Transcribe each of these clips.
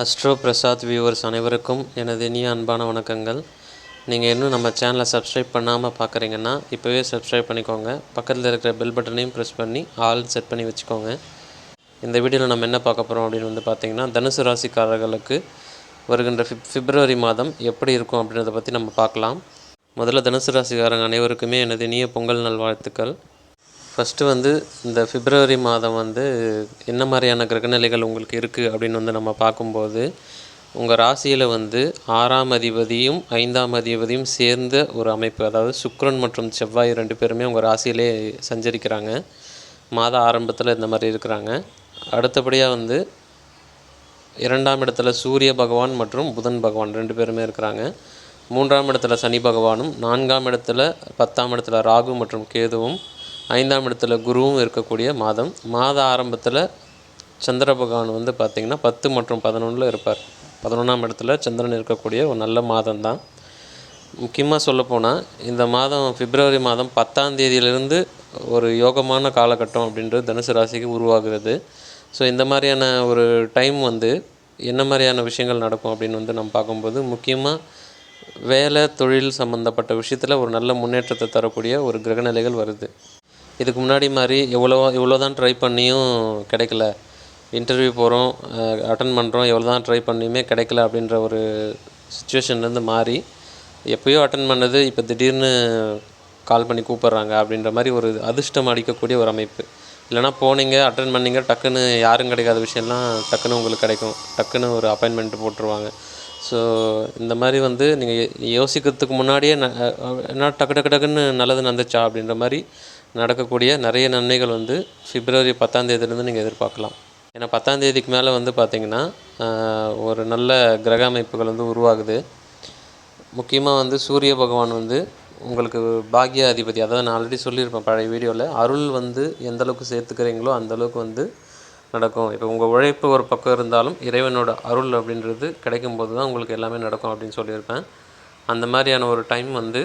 Astro Prasad viewers அனைவருக்கும் எனது இனிய அன்பான வணக்கங்கள். நீங்கள் இன்னும் நம்ம சேனலை சப்ஸ்கிரைப் பண்ணாமல் பார்க்குறீங்கன்னா இப்போவே சப்ஸ்கிரைப் பண்ணிக்கோங்க. பக்கத்தில் இருக்கிற பெல் பட்டனையும் ப்ரெஸ் பண்ணி ஆல் செட் பண்ணி வச்சுக்கோங்க. இந்த வீடியோவில் நம்ம என்ன பார்க்க போகிறோம் அப்படின்னு வந்து பார்த்திங்கன்னா தனுசு ராசிக்காரர்களுக்கு வருகின்ற ஃபிப் பிப்ரவரி மாதம் எப்படி இருக்கும் அப்படின்றத பற்றி நம்ம பார்க்கலாம். முதல்ல தனுசு ராசிக்காரங்க அனைவருக்குமே எனது இனிய பொங்கல் நல்வாழ்த்துக்கள். ஃபஸ்ட்டு வந்து இந்த பிப்ரவரி மாதம் வந்து என்ன மாதிரியான கிரகநிலைகள் உங்களுக்கு இருக்குது அப்படின்னு வந்து நம்ம பார்க்கும்போது உங்கள் ராசியில் வந்து ஆறாம் அதிபதியும் ஐந்தாம் அதிபதியும் சேர்ந்த ஒரு அமைப்பு அதாவது சுக்ரன் மற்றும் செவ்வாய் ரெண்டு பேருமே உங்கள் ராசியிலே சஞ்சரிக்கிறாங்க. மாத ஆரம்பத்தில் இந்த மாதிரி இருக்கிறாங்க. அடுத்தபடியாக வந்து இரண்டாம் இடத்துல சூரிய பகவான் மற்றும் புதன் பகவான் ரெண்டு பேருமே இருக்கிறாங்க. மூன்றாம் இடத்துல சனி பகவானும் நான்காம் இடத்துல பத்தாம் இடத்துல ராகு மற்றும் கேதுவும் ஐந்தாம் இடத்துல குருவும் இருக்கக்கூடிய மாதம். மாத ஆரம்பத்தில் சந்திர பகவான் வந்து பார்த்திங்கன்னா பத்து மற்றும் பதினொன்றில் இருப்பார். பதினொன்றாம் இடத்துல சந்திரன் இருக்கக்கூடிய ஒரு நல்ல மாதம் தான் முக்கியமாக சொல்லப்போனால் இந்த மாதம் பிப்ரவரி மாதம் பத்தாம் தேதியிலிருந்து ஒரு யோகமான காலகட்டம் அப்படின்றது தனுசு ராசிக்கு உருவாகிறது. ஸோ இந்த மாதிரியான ஒரு டைம் வந்து என்ன மாதிரியான விஷயங்கள் நடக்கும் அப்படின்னு வந்து நம்ம பார்க்கும்போது முக்கியமாக வேலை தொழில் சம்மந்தப்பட்ட விஷயத்தில் ஒரு நல்ல முன்னேற்றத்தை தரக்கூடிய ஒரு கிரகநிலைகள் வருது. இதுக்கு முன்னாடி மாதிரி எவ்வளோ எவ்வளோ தான் ட்ரை பண்ணியும் கிடைக்கல. இன்டர்வியூ போகிறோம் அட்டன் பண்ணுறோம் எவ்வளோ தான் ட்ரை பண்ணியுமே கிடைக்கல அப்படின்ற ஒரு சுச்சுவேஷன்லேருந்து மாறி எப்போயோ அட்டன் பண்ணது இப்போ திடீர்னு கால் பண்ணி கூப்பிட்றாங்க அப்படின்ற மாதிரி ஒரு அதிர்ஷ்டம் அடிக்கக்கூடிய ஒரு அமைப்பு. இல்லைனா போனீங்க அட்டன் பண்ணீங்க டக்குன்னு யாரும் கிடைக்காத விஷயம்லாம் டக்குன்னு உங்களுக்கு கிடைக்கும். டக்குன்னு ஒரு அப்பாயின்மெண்ட் போட்டுருவாங்க. ஸோ இந்த மாதிரி வந்து நீங்கள் யோசிக்கிறதுக்கு முன்னாடியே ந என்ன டக்கு டக்கு டக்குன்னு நல்லது நடந்துச்சா அப்படின்ற மாதிரி நடக்கக்கூடிய நிறைய நன்மைகள் வந்து பிப்ரவரி பத்தாம் தேதியிலேருந்து நீங்கள் எதிர்பார்க்கலாம். ஏன்னா பத்தாம் தேதிக்கு மேலே வந்து பார்த்திங்கன்னா ஒரு நல்ல கிரக அமைப்புகள் வந்து உருவாகுது. முக்கியமாக வந்து சூரிய பகவான் வந்து உங்களுக்கு பாக்ய அதிபதி அதாவது நான் ஆல்ரெடி சொல்லியிருப்பேன் பழைய வீடியோவில் அருள் வந்து எந்த அளவுக்கு சேர்த்துக்கிறீங்களோ அந்தளவுக்கு வந்து நடக்கும். இப்போ உங்கள் உழைப்பு ஒரு பக்கம் இருந்தாலும் இறைவனோட அருள் அப்படின்றது கிடைக்கும்போது தான் உங்களுக்கு எல்லாமே நடக்கும் அப்படின்னு சொல்லியிருப்பேன். அந்த மாதிரியான ஒரு டைம் வந்து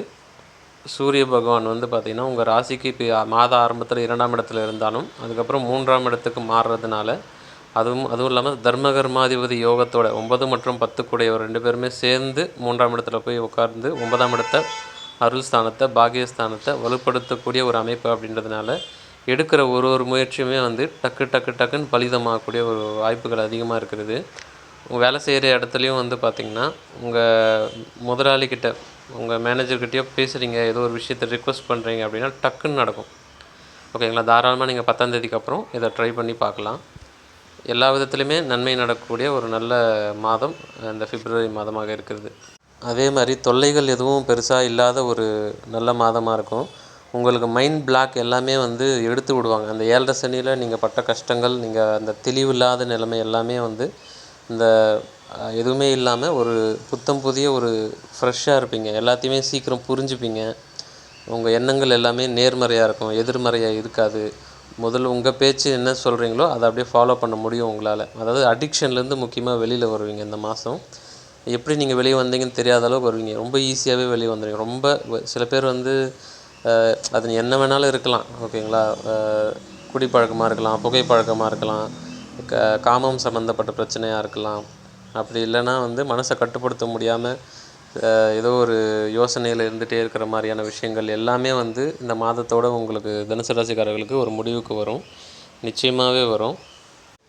சூரிய பகவான் வந்து பார்த்திங்கன்னா உங்கள் ராசிக்கு இப்போ மாத ஆரம்பத்தில் இரண்டாம் இடத்துல இருந்தாலும் அதுக்கப்புறம் மூன்றாம் இடத்துக்கு மாறுறதுனால அதுவும் அதுவும் இல்லாமல் தர்மகர்மாதிபதி யோகத்தோட ஒன்பது மற்றும் பத்து கூடையவர் ரெண்டு பேருமே சேர்ந்து மூன்றாம் இடத்துல போய் உட்கார்ந்து ஒன்பதாம் இடத்த அருள் ஸ்தானத்தை பாகியஸ்தானத்தை வலுப்படுத்தக்கூடிய ஒரு அமைப்பு அப்படின்றதுனால எடுக்கிற ஒரு ஒரு முயற்சியுமே வந்து டக்கு டக்கு டக்குன்னு பலிதமாகக்கூடிய ஒரு வாய்ப்புகள் அதிகமாக இருக்கிறது. வேலை செய்கிற இடத்துலையும் வந்து பார்த்திங்கன்னா உங்கள் முதலாளிக்கிட்ட உங்கள் மேனேஜர்கிட்டயோ பேசுகிறீங்க ஏதோ ஒரு விஷயத்தை ரிக்வஸ்ட் பண்ணுறீங்க அப்படின்னா டக்குன்னு நடக்கும். ஓகேங்களா தாராளமாக நீங்கள் பத்தாந்தேதிக்கு அப்புறம் இதை ட்ரை பண்ணி பார்க்கலாம். எல்லா விதத்துலையுமே நன்மை நடக்கக்கூடிய ஒரு நல்ல மாதம் இந்த பிப்ரவரி மாதமாக இருக்கிறது. அதே மாதிரி தொல்லைகள் எதுவும் பெருசாக இல்லாத ஒரு நல்ல மாதமாக இருக்கும். உங்களுக்கு மைண்ட் பிளாக் எல்லாமே வந்து எடுத்து விடுவாங்க. அந்த ஏழரை சனியில் நீங்கள் பட்ட கஷ்டங்கள் நீங்கள் அந்த தெளிவில்லாத நிலைமை எல்லாமே வந்து இந்த எதுவுமே இல்லாமல் ஒரு புத்தம் புதிய ஒரு ஃப்ரெஷ்ஷாக இருப்பீங்க. எல்லாத்தையுமே சீக்கிரம் புரிஞ்சுப்பீங்க. உங்கள் எண்ணங்கள் எல்லாமே நேர்மறையாக இருக்கும். எதிர்மறையாக இருக்காது. முதல்ல உங்கள் பேச்சு என்ன சொல்கிறீங்களோ அதை அப்படியே ஃபாலோ பண்ண முடியும் உங்களால். அதாவது அடிக்ஷன்லேருந்து முக்கியமாக வெளியில் வருவீங்க இந்த மாதம் எப்படி நீங்கள் வெளியே வந்தீங்கன்னு தெரியாத அளவுக்கு வருவீங்க. ரொம்ப ஈஸியாகவே வெளியே வந்துடுவீங்க ரொம்ப சில பேர் வந்து அது என்ன வேணாலும் இருக்கலாம். ஓகேங்களா? குடிப்பழக்கமாக இருக்கலாம் புகைப்பழக்கமாக இருக்கலாம். க காமம் சம்மந்தப்பட்ட பிரச்சனையாக இருக்கலாம். அப்படி இல்லைன்னா வந்து மனசை கட்டுப்படுத்த முடியாமல் ஏதோ ஒரு யோசனையில் இருந்துகிட்டே இருக்கிற மாதிரியான விஷயங்கள் எல்லாமே வந்து இந்த மாதத்தோடு உங்களுக்கு தனுசு ராசிக்காரர்களுக்கு ஒரு முடிவுக்கு வரும். நிச்சயமாகவே வரும்.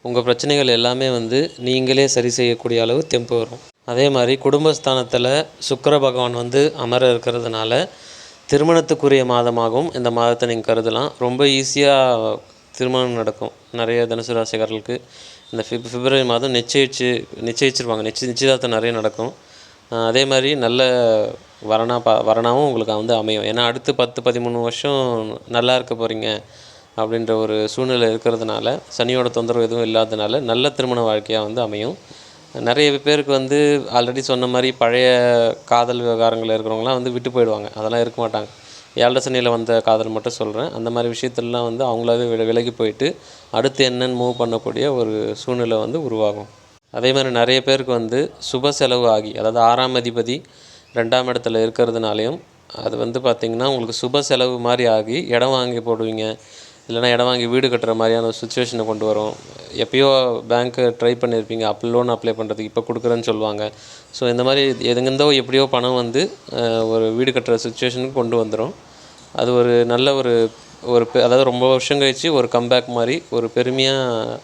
உங்கள் பிரச்சனைகள் எல்லாமே வந்து நீங்களே சரி செய்யக்கூடிய அளவு தெம்பு வரும். அதே மாதிரி குடும்பஸ்தானத்தில் சுக்கர பகவான் வந்து அமர இருக்கிறதுனால திருமணத்துக்குரிய மாதமாகவும் இந்த மாதத்தை நீங்கள் கருதலாம். ரொம்ப ஈஸியாக திருமணம் நடக்கும். நிறைய தனுசு ராசிக்காரர்களுக்கு இந்த ஃபிப் பிப்ரவரி மாதம் நிச்சயிச்சு நிச்சயிச்சிருவாங்க. நிச்சய நிச்சயதார்த்தம் நிறைய நடக்கும். அதே மாதிரி நல்ல வரணா பா வரணாவும் உங்களுக்கு வந்து அமையும். ஏன்னா அடுத்து பத்து பதிமூணு வருஷம் நல்லா இருக்க போகிறீங்க அப்படின்ற ஒரு சூழ்நிலை இருக்கிறதுனால சனியோட தொந்தரவு எதுவும் இல்லாததுனால நல்ல திருமண வாழ்க்கையாக வந்து அமையும். நிறைய பேருக்கு வந்து ஆல்ரெடி சொன்ன மாதிரி பழைய காதல் விவகாரங்கள் இருக்கிறவங்களாம் வந்து விட்டு போயிடுவாங்க. அதெல்லாம் இருக்க மாட்டாங்க. ஏழரை சனியில் வந்த காதல் மட்டும் சொல்கிறேன் அந்த மாதிரி விஷயத்துலலாம் வந்து அவங்களாவே வில விலகி போயிட்டு அடுத்து என்னென்னு மூவ் பண்ணக்கூடிய ஒரு சூழ்நிலை வந்து உருவாகும். அதே மாதிரி நிறைய பேருக்கு வந்து சுப செலவு ஆகி அதாவது ஆறாம் அதிபதி ரெண்டாம் இடத்துல இருக்கிறதுனாலையும் அது வந்து பார்த்திங்கன்னா உங்களுக்கு சுப செலவு மாதிரி ஆகி இடம் வாங்கி போடுவீங்க. இல்லைனா இடம் வாங்கி வீடு கட்டுற மாதிரியான ஒரு சுச்சுவேஷனை கொண்டு வரும். எப்பயோ பேங்க்கு ட்ரை பண்ணியிருப்பீங்க அப்போ லோன் அப்ளை பண்ணுறதுக்கு இப்போ கொடுக்குறேன்னு சொல்லுவாங்க. ஸோ இந்த மாதிரி எதுங்கிருந்தோ எப்படியோ பணம் வந்து ஒரு வீடு கட்டுற சுச்சுவேஷனுக்கு கொண்டு வந்துடும் அது ஒரு நல்ல ஒரு ஒரு பெ- அதாவது ரொம்ப வருஷம் கழிச்சு ஒரு கம்பேக் மாதிரி ஒரு பெருமையாக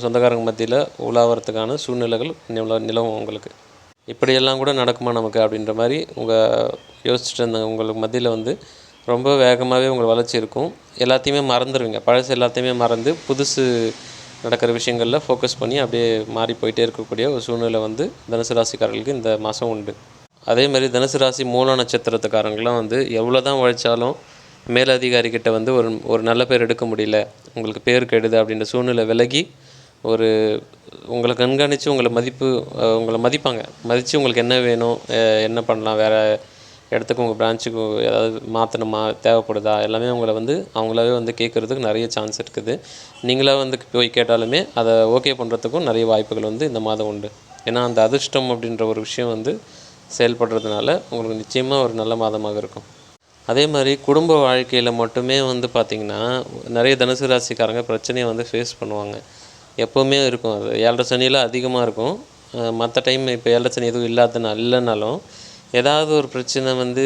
சொந்தக்காரங்க மத்தியில் உலாவறதுக்கான சூழ்நிலைகள் நில நிலவும் உங்களுக்கு. இப்படியெல்லாம் கூட நடக்குமா நமக்கு அப்படின்ற மாதிரி உங்கள் யோசிச்சுட்டு இருந்த உங்களுக்கு மத்தியில் வந்து ரொம்ப வேகமாகவே உங்கள் வளர்ச்சி இருக்கும். எல்லாத்தையுமே மறந்துடுவீங்க பழசு எல்லாத்தையுமே மறந்து புதுசு நடக்கிற விஷயங்களில் ஃபோக்கஸ் பண்ணி அப்படியே மாறி போயிட்டே இருக்கக்கூடிய ஒரு சூழ்நிலை வந்து தனுசு ராசிக்காரர்களுக்கு இந்த மாதம் உண்டு. அதே மாதிரி தனுசு ராசி மூல நட்சத்திரத்துக்காரங்களாம் வந்து எவ்வளோ தான் உழைச்சாலும் மேலதிகாரிக்கிட்ட வந்து ஒரு ஒரு நல்ல பேர் எடுக்க முடியல. உங்களுக்கு பேர் கெடுது அப்படின்ற சூழ்நிலை விலகி ஒரு உங்களை கண்காணித்து உங்களை மதிப்பு உங்களை மதிப்பாங்க. மதித்து உங்களுக்கு என்ன வேணும் என்ன பண்ணலாம் வேறு இடத்துக்கு உங்கள் பிரான்ச்சுக்கு ஏதாவது மாற்றணுமா தேவைப்படுதா? எல்லாமே உங்களை வந்து அவங்களாவே வந்து கேட்குறதுக்கு நிறைய சான்ஸ் இருக்குது. நீங்களாக வந்து போய் கேட்டாலுமே அதை ஓகே பண்ணுறதுக்கும் நிறைய வாய்ப்புகள் வந்து இந்த மாதம் உண்டு. ஏன்னா அந்த அதிர்ஷ்டம் அப்படின்ற ஒரு விஷயம் வந்து செயல்படுறதுனால உங்களுக்கு நிச்சயமாக ஒரு நல்ல மாதமாக இருக்கும். அதே மாதிரி குடும்ப வாழ்க்கையில் மட்டுமே வந்து பார்த்திங்கன்னா நிறைய தனுசு ராசிக்காரங்க பிரச்சனையை வந்து ஃபேஸ் பண்ணுவாங்க. எப்போவுமே இருக்கும் அது. ஏழரை சனியில் அதிகமாக இருக்கும். மற்ற டைம் இப்போ ஏழரை சனி எதுவும் இல்லாதனா இல்லைனாலும் ஏதாவது ஒரு பிரச்சனை வந்து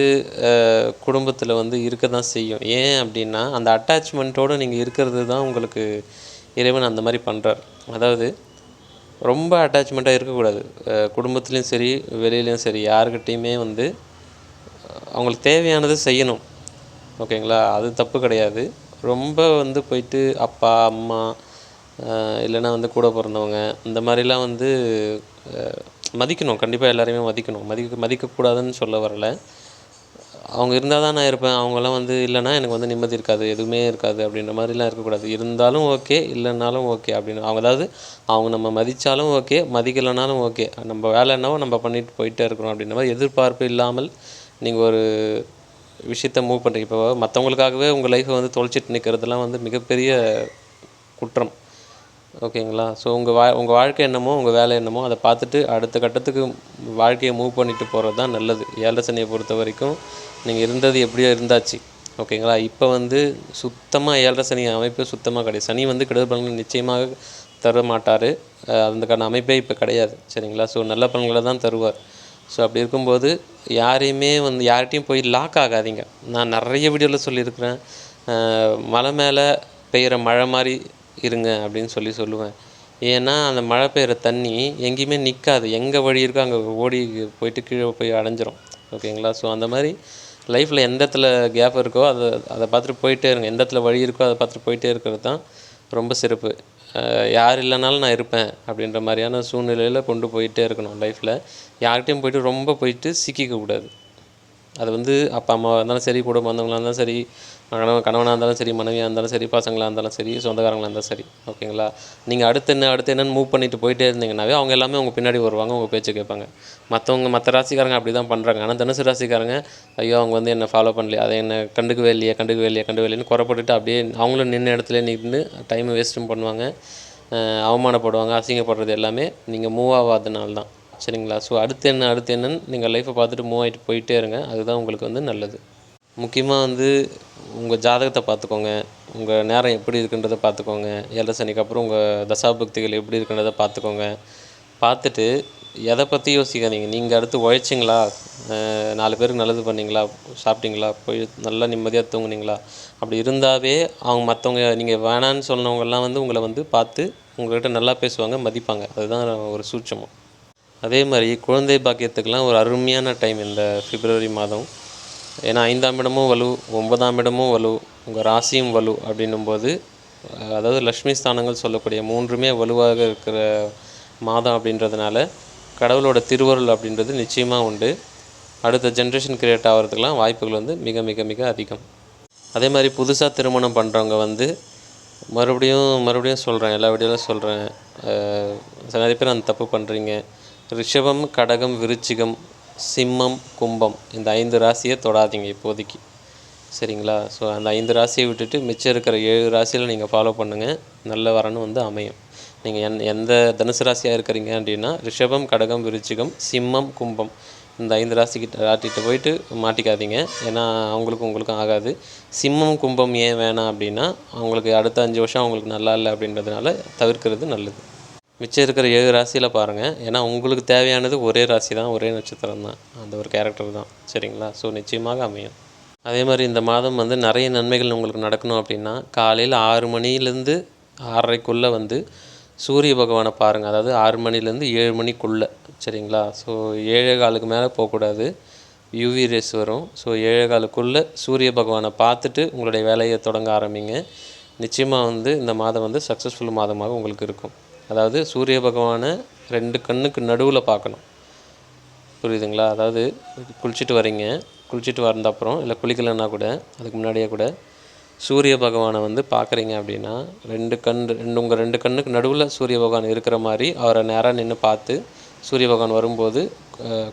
குடும்பத்தில் வந்து இருக்க தான் செய்யும். ஏன் அப்படின்னா அந்த அட்டாச்மெண்ட்டோடு நீங்கள் இருக்கிறது தான் உங்களுக்கு இறைவன் அந்த மாதிரி பண்ணுறார் அதாவது ரொம்ப அட்டாச்மெண்ட்டாக இருக்கக்கூடாது. குடும்பத்துலேயும் சரி வெளியிலையும் சரி யாருக்கிட்டேயுமே வந்து அவங்களுக்கு தேவையானது செய்யணும். ஓகேங்களா? அது தப்பு கிடையாது. ரொம்ப வந்து போயிட்டு அப்பா அம்மா இல்லைன்னா வந்து கூட பிறந்தவங்க இந்த மாதிரிலாம் வந்து மதிக்கணும். கண்டிப்பாக எல்லாரையுமே மதிக்கணும். மதிக்க மதிக்கக்கூடாதுன்னு சொல்ல வரல. அவங்க இருந்தால் தான் நான் இருப்பேன். அவங்களாம் வந்து இல்லைன்னா எனக்கு வந்து நிம்மதி இருக்காது. எதுவுமே இருக்காது அப்படின்ற மாதிரிலாம் இருக்கக்கூடாது. இருந்தாலும் ஓகே இல்லைனாலும் ஓகே அப்படின்னு. அவங்க அதாவது அவங்க நம்ம மதித்தாலும் ஓகே மதிக்கலைனாலும் ஓகே. நம்ம வேலை என்னவோ நம்ம பண்ணிட்டு போயிட்டே இருக்கிறோம் அப்படின்ற மாதிரி எதிர்பார்ப்பு இல்லாமல் நீங்கள் ஒரு விஷயத்த மூவ் பண்ணுறீங்க இப்போ மற்றவங்களுக்காகவே உங்கள் லைஃப்பை வந்து தொலைச்சிட்டு நிற்கிறதுலாம் வந்து மிகப்பெரிய குற்றம். ஓகேங்களா? ஸோ உங்கள் வா உங்கள் வாழ்க்கை என்னமோ உங்கள் வேலை என்னமோ அதை பார்த்துட்டு அடுத்த கட்டத்துக்கு வாழ்க்கையை மூவ் பண்ணிட்டு போகிறது தான் நல்லது. ஏழரை சனியை பொறுத்த வரைக்கும் நீங்கள் இருந்தது எப்படியோ இருந்தாச்சு. ஓகேங்களா? இப்போ வந்து சுத்தமாக ஏழரை சனி அமைப்பு சுத்தமாக கிடையாது. சனி வந்து கெடுதல் பலன்கள் நிச்சயமாக தர மாட்டார். அதுக்கான அமைப்பே இப்போ கிடையாது. சரிங்களா? ஸோ நல்ல பலன்களை தான் தருவார். ஸோ அப்படி இருக்கும்போது யாரையுமே வந்து யார்கிட்டையும் போய் லாக் ஆகாதீங்க. நான் நிறைய வீடியோவில் சொல்லியிருக்கிறேன். மலை மேலே பெய்கிற மழை மாதிரி இருங்க அப்படின்னு சொல்லி சொல்லுவேன். ஏன்னா அந்த மழை பெய்கிற தண்ணி எங்கேயுமே நிற்காது எங்கே வழி இருக்கோ அங்கே ஓடி போயிட்டு கீழே போய் அடைஞ்சிரும். ஓகேங்களா? ஸோ அந்த மாதிரி லைஃப்பில் எந்த இடத்துல கேப் இருக்கோ அதை அதை பார்த்துட்டு போயிட்டே இருங்க. எந்த இடத்துல வழி இருக்கோ அதை பார்த்துட்டு போயிட்டே இருக்கிறது தான் ரொம்ப சிறப்பு. யார் இல்லைனாலும் நான் இருப்பேன் அப்படின்ற மாதிரியான சூழ்நிலையில் கொண்டு போயிட்டே இருக்கணும் லைஃப்பில் யார்கிட்டையும் போயிட்டு ரொம்ப போயிட்டு சிக்கிக்க கூடாது. அது வந்து அப்பா அம்மாவாக இருந்தாலும் சரி கூட வந்தவங்களாக இருந்தாலும் சரி கணவன் கணவனாக இருந்தாலும் சரி மனைவியாக இருந்தாலும் சரி பசங்களாக இருந்தாலும் சரி சொந்தக்காரங்களாக இருந்தாலும் சரி ஓகேங்களா? நீங்கள் அடுத்து என்ன அடுத்து என்னென்னு மூவ் பண்ணிட்டு போயிட்டே இருந்தீங்கன்னாவே அவங்க எல்லாமே உங்கள் பின்னாடி வருவாங்க உங்கள் பேச்சு கேட்பாங்க. மற்றவங்க மற்ற ராசிக்காரங்க அப்படி தான் பண்ணுறாங்க ஆனால் தனுசு ராசிக்காரங்க ஐயோ அவங்க வந்து என்னை ஃபாலோ பண்ணலையே? அதை என்ன கண்டுக்கவே இல்லையே? கண்டுக்கவே இல்லையே? கண்டுக்கவே இல்லைன்னு குறப்பட்டுட்டு அப்படியே அவங்களும் நின்று இடத்துல நின்று டைமை வேஸ்ட்டும் பண்ணுவாங்க. அவமானப்படுவாங்க அசிங்கப்படுறது எல்லாமே நீங்கள் மூவ் ஆகாதனால தான் சரிங்களா? ஸோ அடுத்து என்ன அடுத்து என்னன்னு நீங்கள் லைஃப்பை பார்த்துட்டு மூவ் ஆகிட்டு போயிட்டே இருங்க. அதுதான் உங்களுக்கு வந்து நல்லது. முக்கியமாக வந்து உங்கள் ஜாதகத்தை பார்த்துக்கோங்க. உங்கள் நேரம் எப்படி இருக்குன்றதை பார்த்துக்கோங்க. ஏழரை சனிக்கு அப்புறம் உங்கள் தசாபக்திகள் எப்படி இருக்குன்றதை பார்த்துக்கோங்க. பார்த்துட்டு எதை பற்றி யோசிக்காதீங்க. நீங்கள் அடுத்து உழைச்சிங்களா? நாலு பேருக்கு நல்லது பண்ணீங்களா? சாப்பிட்டீங்களா? போய் நல்லா நிம்மதியாக தூங்குனீங்களா? அப்படி இருந்தாவே அவங்க மற்றவங்க நீங்கள் வேணான்னு சொன்னவங்கெல்லாம் வந்து உங்களை வந்து பார்த்து உங்கள்கிட்ட நல்லா பேசுவாங்க மதிப்பாங்க. அதுதான் ஒரு சூட்சமம். அதே மாதிரி குழந்தை பாக்கியத்துக்கெலாம் ஒரு அருமையான டைம் இந்த பிப்ரவரி மாதம். ஏன்னா ஐந்தாம் இடமும் வலு ஒன்பதாம் இடமும் வலு உங்கள் ராசியும் வலு அப்படின்னும்போது அதாவது லக்ஷ்மி ஸ்தானங்கள் சொல்லக்கூடிய மூன்றுமே வலுவாக இருக்கிற மாதம் அப்படின்றதுனால கடவுளோட திருவருள் அப்படின்றது நிச்சயமாக உண்டு. அடுத்த ஜென்ரேஷன் கிரியேட் ஆகிறதுக்கெலாம் வாய்ப்புகள் வந்து மிக மிக மிக அதிகம். அதே மாதிரி புதுசாக திருமணம் பண்ணுறவங்க வந்து மறுபடியும் மறுபடியும் சொல்கிறேன் எல்லா வீடியோவிலும் சொல்கிறேன் நிறைய பேர் அந்த தப்பு பண்ணுறீங்க ரிஷபம் கடகம் விருச்சிகம் சிம்மம் கும்பம் இந்த ஐந்து ராசியை தொடாதீங்க இப்போதைக்கு. சரிங்களா? ஸோ அந்த ஐந்து ராசியை விட்டுட்டு மிச்சம் இருக்கிற ஏழு ராசியில் நீங்கள் ஃபாலோ பண்ணுங்கள் நல்ல வரணும் வந்து அமையும். நீங்கள் எந் எந்த தனுசு ராசியாக இருக்கிறீங்க அப்படின்னா ரிஷபம் கடகம் விருச்சிகம் சிம்மம் கும்பம் இந்த ஐந்து ராசிக்கிட்ட ராட்டிகிட்ட போயிட்டு மாட்டிக்காதீங்க. ஏன்னா அவங்களுக்கும் உங்களுக்கும் ஆகாது. சிம்மம் கும்பம் ஏன் வேணாம் அப்படின்னா அவங்களுக்கு அடுத்த அஞ்சு வருஷம் அவங்களுக்கு நல்லா இல்லை அப்படின்றதுனால தவிர்க்கிறது நல்லது. மிச்சம் இருக்கிற ஏழு ராசியில் பாருங்கள் ஏன்னா உங்களுக்கு தேவையானது ஒரே ராசி தான் ஒரே நட்சத்திரம் தான். அந்த ஒரு கேரக்டர் தான். சரிங்களா? ஸோ நிச்சயமாக அமையும். அதே மாதிரி இந்த மாதம் வந்து நிறைய நன்மைகள் உங்களுக்கு நடக்கணும் அப்படின்னா காலையில் ஆறு மணிலேருந்து ஆறரைக்குள்ளே வந்து சூரிய பகவானை பாருங்கள் அதாவது ஆறு மணிலேருந்து ஏழு மணிக்குள்ளே. சரிங்களா? ஸோ ஏழே காலுக்கு மேலே போகக்கூடாது. யூவி ரேஸ் வரும். ஸோ ஏழே காலுக்குள்ளே சூரிய பகவானை பார்த்துட்டு உங்களுடைய வேலையை தொடங்க ஆரம்பிங்க. நிச்சயமாக வந்து இந்த மாதம் வந்து சக்ஸஸ்ஃபுல் மாதமாக உங்களுக்கு இருக்கும். அதாவது சூரிய பகவானை ரெண்டு கண்ணுக்கு நடுவில் பார்க்கணும். புரியுதுங்களா? அதாவது குளிச்சுட்டு வரீங்க. குளிச்சுட்டு வந்த அப்புறம் இல்லை குளிக்கலைன்னா கூட அதுக்கு முன்னாடியே கூட சூரிய பகவானை வந்து பார்க்குறீங்க அப்படின்னா ரெண்டு கண் ரெண்டு உங்கள் ரெண்டு கண்ணுக்கு நடுவில் சூரிய பகவான் இருக்கிற மாதிரி அவரை நேராக நின்று பார்த்து சூரிய பகவான் வரும்போது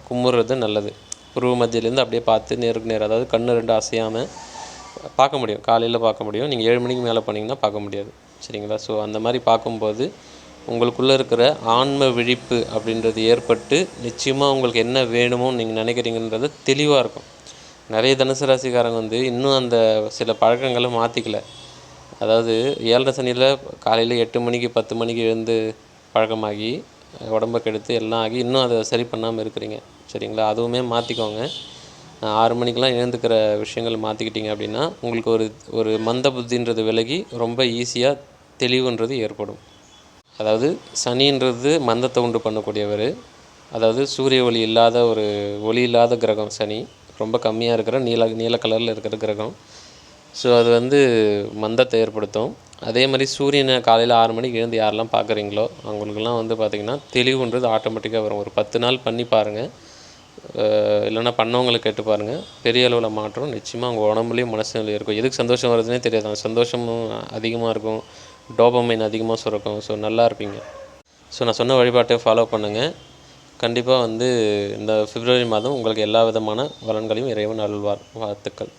கும்முறது நல்லது. புருவ மத்தியிலேருந்து அப்படியே பார்த்து நேருக்கு நேர் அதாவது கண்ணு ரெண்டு அசையாமல் பார்க்க முடியும். காலையில் பார்க்க முடியும். நீங்கள் ஏழு மணிக்கு மேலே போனீங்கன்னா பார்க்க முடியாது. சரிங்களா? ஸோ அந்த மாதிரி பார்க்கும்போது உங்களுக்குள்ளே இருக்கிற ஆன்ம விழிப்பு அப்படின்றது ஏற்பட்டு நிச்சயமாக உங்களுக்கு என்ன வேணுமோ நீங்கள் நினைக்கிறீங்கன்றது தெளிவாக இருக்கும். நிறைய தனுசு ராசிக்காரங்க வந்து இன்னும் அந்த சில பழக்கங்களை மாற்றிக்கல அதாவது ஏழரை சனியில் காலையில் எட்டு மணிக்கு பத்து மணிக்கு எழுந்து பழக்கமாகி உடம்பை கெடுத்து எல்லாம் ஆகி இன்னும் அதை சரி பண்ணாமல் இருக்கிறீங்க. சரிங்களா? அதுவுமே மாற்றிக்கோங்க ஆறு மணிக்கெலாம் எழுந்துக்கிற விஷயங்கள் மாற்றிக்கிட்டீங்க அப்படின்னா உங்களுக்கு ஒரு ஒரு மந்த புத்தின்றது விலகி ரொம்ப ஈஸியாக தெளிவுன்றது ஏற்படும். அதாவது சனின்றது மந்தத்தை உண்டு பண்ணக்கூடியவர். அதாவது சூரிய ஒளி இல்லாத ஒரு ஒளி இல்லாத கிரகம் சனி. ரொம்ப கம்மியாக இருக்கிற நீல நீல கலரில் இருக்கிற கிரகம். ஸோ அது வந்து மந்தத்தை ஏற்படுத்தும். அதே மாதிரி சூரியனை காலையில் ஆறு மணிக்கு எழுந்து யாரெல்லாம் பார்க்குறீங்களோ அவங்களுக்கெல்லாம் வந்து பார்த்திங்கன்னா தெளிவுன்றது ஆட்டோமேட்டிக்காக வரும். ஒரு பத்து நாள் பண்ணி பாருங்கள் இல்லைன்னா பண்ணவங்களை கேட்டு பாருங்கள் பெரிய அளவில் மாற்றம் நிச்சயமாக அவங்க உடம்புலையும் மனசுலையும் இருக்கும். எதுக்கு சந்தோஷம் வருதுன்னே தெரியாது. அந்த சந்தோஷமும் அதிகமாக இருக்கும். டோபமைன் அதிகமாக சுரக்கும். ஸோ நல்லா இருப்பீங்க. ஸோ நான் சொன்ன வழிபாட்டை ஃபாலோ பண்ணுங்கள் கண்டிப்பாக வந்து இந்த பிப்ரவரி மாதம் உங்களுக்கு எல்லா விதமான பலன்களையும் இறைவன் அருள்வார். வாழ்த்துக்கள்.